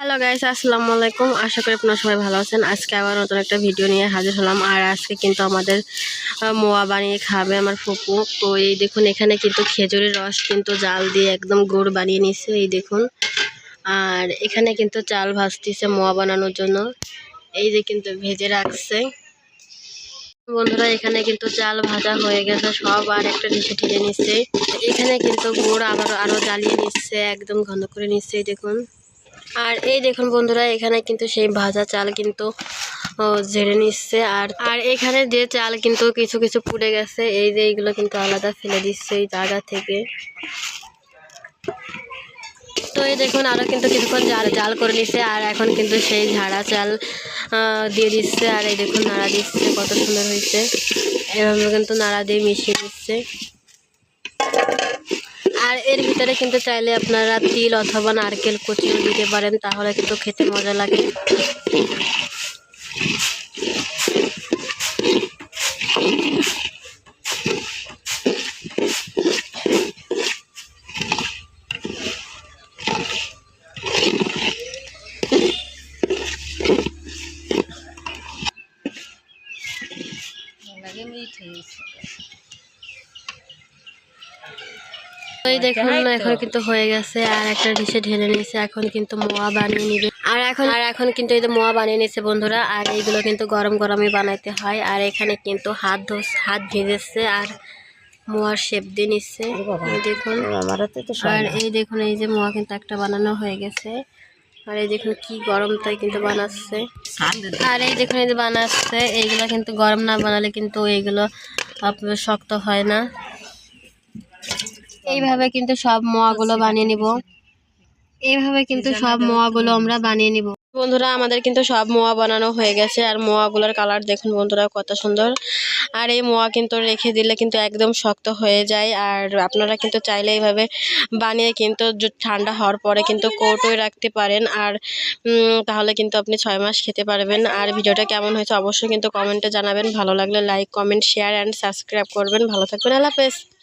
Hello guys আসসালামু আলাইকুম। আশা করি আপনারা সবাই ভালো আছেন। আজকে আবার নতুন একটা ভিডিও নিয়ে হাজির হলাম। আর আজকে কিন্তু আমাদের মোয়া বানিয়ে খাবে আমার ফুপু। তো এই দেখুন, এখানে কিন্তু খেজুরের রস কিন্তু জাল দিয়ে একদম গুড় বানিয়ে নিছে, এই দেখুন। আর এখানে কিন্তু চাল ভাজতেছে মোয়া বানানোর জন্য। এই যে কিন্তু ভেজে রাখছে। বন্ধুরা, এখানে কিন্তু চাল ভাজা হয়ে গেছে, সব আর একটা ডিশে ঢেলে নিচ্ছে এখানে কিন্তু গুড় আবার আরও জ্বালিয়ে নিচ্ছে, একদম ঘন করে নিচ্ছে দেখুন। আর এই দেখুন বন্ধুরা, এখানে কিন্তু সেই ভাজা চাল কিন্তু ঝেড়ে নিচ্ছে। আর আর এখানে যে চাল কিন্তু কিছু কিছু পুড়ে গেছে, এই যে এইগুলো কিন্তু আলাদা ফেলে দিচ্ছে এই জায়গা থেকে। তো এই দেখুন আরও কিন্তু কিছুক্ষণ জাল জাল করে নিচ্ছে, আর এখন কিন্তু সেই ঝাড়া চাল দিয়ে দিচ্ছে, আর এই দেখুন নাড়া দিচ্ছে, কত সুন্দর হয়েছে। এভাবে কিন্তু নাড়া দিয়ে মিশিয়ে দিচ্ছে। আর এর ভিতরে কিন্তু চাইলে আপনারা তিল অথবা নারকেল কুচিও দিতে পারেন, তাহলে কিন্তু খেতে মজা লাগে। ওই দেখুন এখন কিন্তু হয়ে গেছে আর একটা ডিশে ঢেলে নিয়েছে এখন কিন্তু মোয়া বানিয়ে নিবে। আর এখন আর এখন কিন্তু এই যে মোয়া বানিয়ে নিয়েছে বন্ধুরা আর এইগুলো কিন্তু গরম গরমই বানাইতে হয় আর এখানে কিন্তু হাত ধোস হাত ভেজেছে আর মোয়ার শেপ দিয়ে নিচ্ছে। এই দেখুন। আর এই দেখুন এই যে মোয়া কিন্তু একটা বানানো হয়ে গেছে। আর এই দেখুন কি গরম তাই কিন্তু বানাচ্ছে। আর এই দেখুন এই যে বানাচ্ছে এইগুলো কিন্তু গরম না বানালে কিন্তু এইগুলো শক্ত হয় না। এইভাবে কিন্তু সব মোয়াগুলো বানিয়ে নিব। এইভাবে কিন্তু সব মোয়াগুলো আমরা বানিয়ে নিব। বন্ধুরা আমাদের কিন্তু সব মোয়া বানানো হয়ে গেছে আর মোয়াগুলোর কালার দেখুন বন্ধুরা কত সুন্দর। আর এই মোয়া কিন্তু রেখে দিলে কিন্তু একদম শক্ত হয়ে যায় আর আপনারা কিন্তু চাইলে এইভাবে বানিয়ে কিন্তু ঠান্ডা হওয়ার পরে কিন্তু কৌটোয় রাখতে পারেন আর তাহলে কিন্তু আপনি ছয় মাস খেতে পারবেন। আর ভিডিওটা কেমন হয়েছে অবশ্যই কিন্তু কমেন্টে জানাবেন। ভালো লাগলে like comment share and subscribe করবেন। ভালো থাকবেন আল্লাহ হাফেজ।